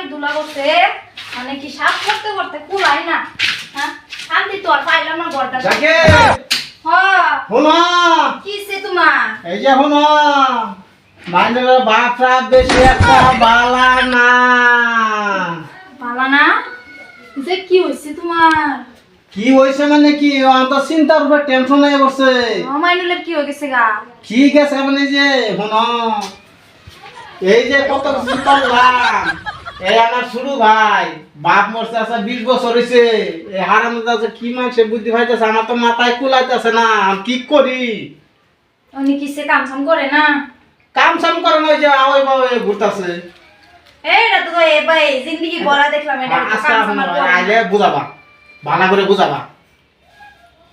বাড়ি দুলা করতে মানে কি সাফ করতে করতে কুলাই না। হ্যাঁ? শান্তি তো আর পাইলাম না ঘরটা যাকে! হ। শোনো কিসে তোমার? এই যে শোনো মাইনের বাপটা বেশি একটা বালা না। ভালো না? যে কি হয়েছে তোমার? কি মানে কি? অন্ত চিন্তার উপরে টেনশন হয়ে মাইনুলের কি হয়ে গেছে গা? কি গেছে মানে যে? শোনো এই যে কত করলাম এই আমার শুরু ভাই বাপ মরছে আছে বিশ বছর হয়েছে এই হারাম আছে কি মানছে বুদ্ধি আমার তো মাথায় কুলাইতেছে না আমি কি করি? উনি কিসে কাম সাম করে না? কাম সাম করে না ওই যে ওই বাবা ঘুরতেছে। এইটা তো জিন্দগি বলা দেখলাম এটা তো আজকে কাম এখন সাম আর করে না। আইলে বুঝাবা ভালো করে বুঝাবা।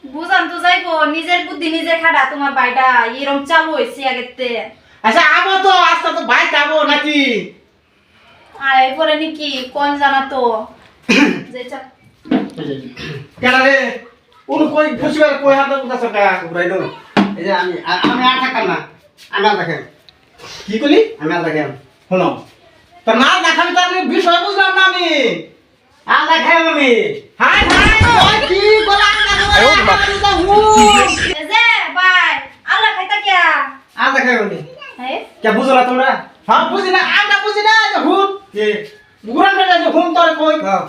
বুঝান তো যাইবো নিজের বুদ্ধি নিজে খাটা তোমার ভাইটা এরম চালু হয়েছে আগেতে আচ্ছা আবো তো আস্তে তো বাইক আবো নাকি? আর এরপরে নাকি কোন জানা তো? যে কেন রে? উনি কই খুশি করে কই হাতে বুঝাছ কা? উড়াইলো এই যে আমি আমি আর থাকতাম না। আমি আর দেখেন কি কলি আমি আর দেখেন শোনো। তো না দেখাবি তার বিষয় বুঝলাম না আমি। আর দেখেন আমি। হাই হাই কি বলা এই যে ভাই আল্লাহ খাইতা কিয়া? আর দেখেন আমি। হ্যাঁ? কে বুঝো না তোমরা? হ্যাঁ বুঝি না আমরা বুঝি না যে হুন কি? গুরান বেটা যে হুন তোর কই? হ্যাঁ।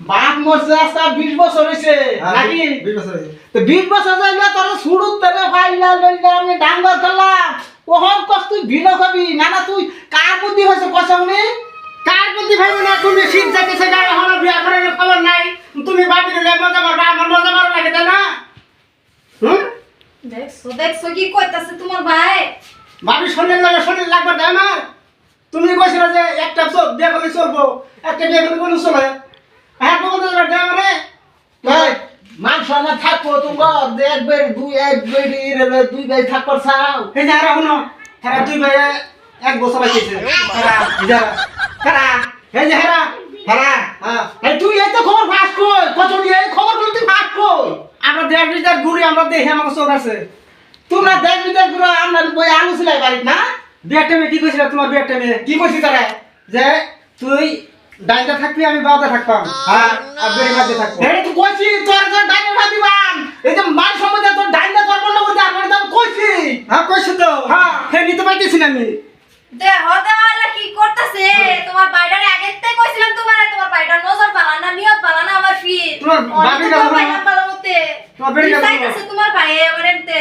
বাপ মরছে আজকে বিশ বছর হয়েছে নাকি? বিশ বছর হয়েছে। তো বিশ বছর যাইলে তোর শুরু তেরে ফাইলা লইলে আমি ডাঙ্গর করলাম ওহন কষ্ট তুই ভিনো খাবি না না তুই কার বুদ্ধি হয়েছে কষাউনি কার বুদ্ধি ভাইবো না? তুমি শীত যাইতেছে গায়ে হলো বিয়া করার খবর নাই। তুমি বাপি দিলে মজা মারবা আমার মজা মারো লাগে না? হুম? দেখছ দেখছ কি কইতাছে তোমার ভাই? ভাবি শরীর লাগে শরীর লাগবে আমার? তুমি কইছিলে যে একটা চল বিয়া করলে চলবো একটা বিয়া করলে কোনো চলে। হ্যাঁ দেয় আমারে এই, মান? সম্মান থাকব তোমার এক বের দুই এক বেরি দুই বের থাকবার চাও। এই যে হারা শুনো হারা দুই ভাই এক বছর আইছে হারা যারা কারা এই যে হারা হারা হ্যাঁ। তুই এই তো খবর ফাঁস কই কত নিয়ে এই খবরগুলো তুই ফাঁস কই আমরা দেড় লিটার ঘুরি আমরা দেখি আমাকে চোখ আছে। তোমরা দেশ বিদেশগুলো আপনার বই আলু ছিলাই বাড়িত না? কি কইছিল? তোমার বিয়ের টাইমে কি করছি তারা? যে তুই ডাইনটা থাকবি আমি বাউতে থাকতাম হ্যাঁ। আর বেড়ে মাঝে থাকব। এই তুই কইছি তোর তোর ডাইনে ভাবিবান এই যে মান সম্মান তোর ডাইনে তোর বন্ধ করতে আর মানে কইছি। হ্যাঁ কইছো তো। হ্যাঁ। হ্যাঁ নিতে পাইতেছি না আমি। দেহ দেওয়ালা কি করতেছে? তোমার কইছিলাম তোমার তোমার বাইটার নজর পালা না নিয়ত পালা না আমার ফি তোমার বাপের তোমার পালা মতে তোমার বেড়ে তোমার ভাই এবার এমতে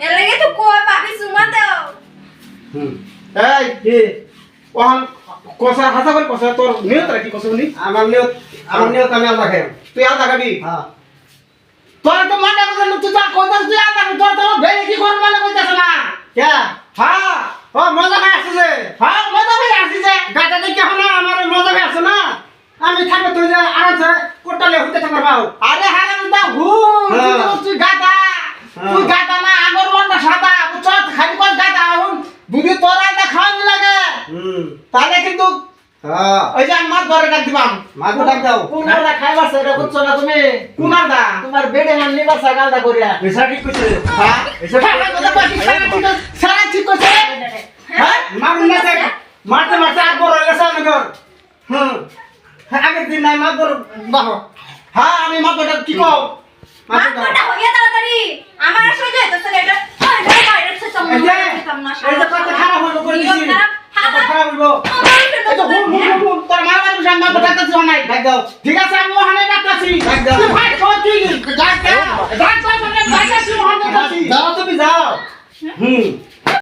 এর লাগে তো কই ভাবি সুমা দাও হুম এই কি? ওহান কষা হাসা করে কষা তোর নিয়ত কি কষা উনি আমার নিয়ত আমার নিয়ত আমি আল্লাহ খাই তুই আদা খাবি? হ্যাঁ। তোর তো মানে কথা তুই যা কইতাস তুই আদা তোর তো বেরে কি করব মানে কইতাছ না? কে? হ্যাঁ। ও মজা আসছে যে? হ্যাঁ মজা ভাই আসিছে গাটা দেখে আমার মজা আসছে না? আমি থাকবে তুই যে আরামসে কোটালে হতে থাকবার পাও আরে হারাম দা হুন হ্যাঁ। তুই গাদা হ্যাঁ। তুই গাদা না আগর মনটা সাদা বুঝছ খালি কর গাদা হুন বুদ্ধি তোর আদা খাওয়ানি লাগে হুম তাহলে কিন্তু হ্যাঁ ওই যে আমার ধরে ডাক দিবাম। মাকে ডাক দাও। কুনারদা খাইবার সেটা বুঝছ না তুমি? কুনারদা তোমার বেডে হান নিবার সাগালদা করিয়া। পেশা ঠিক করছে। হ্যাঁ? এসব- কথা কইছি, সারা ঠিক সারা ঠিক করছে হ্যাঁ? মারুন না দেখ মারতে মারতে আর বড় হয়ে গেছে আমি কর হুম। আগের দিন নাই মার বাহ। হ্যাঁ আমি মাপটা কি কও? তাড়াতাড়ি। আমার সহ্য হইতেছে না এটা দাও। ঠিক আছে আমি ওখানে ডাকতাছি তুই ভাই কই তুই? ডাক দাও। ডাক দাও মানে ওখানে ডাকতাছি যাও তুমি যাও। হুম।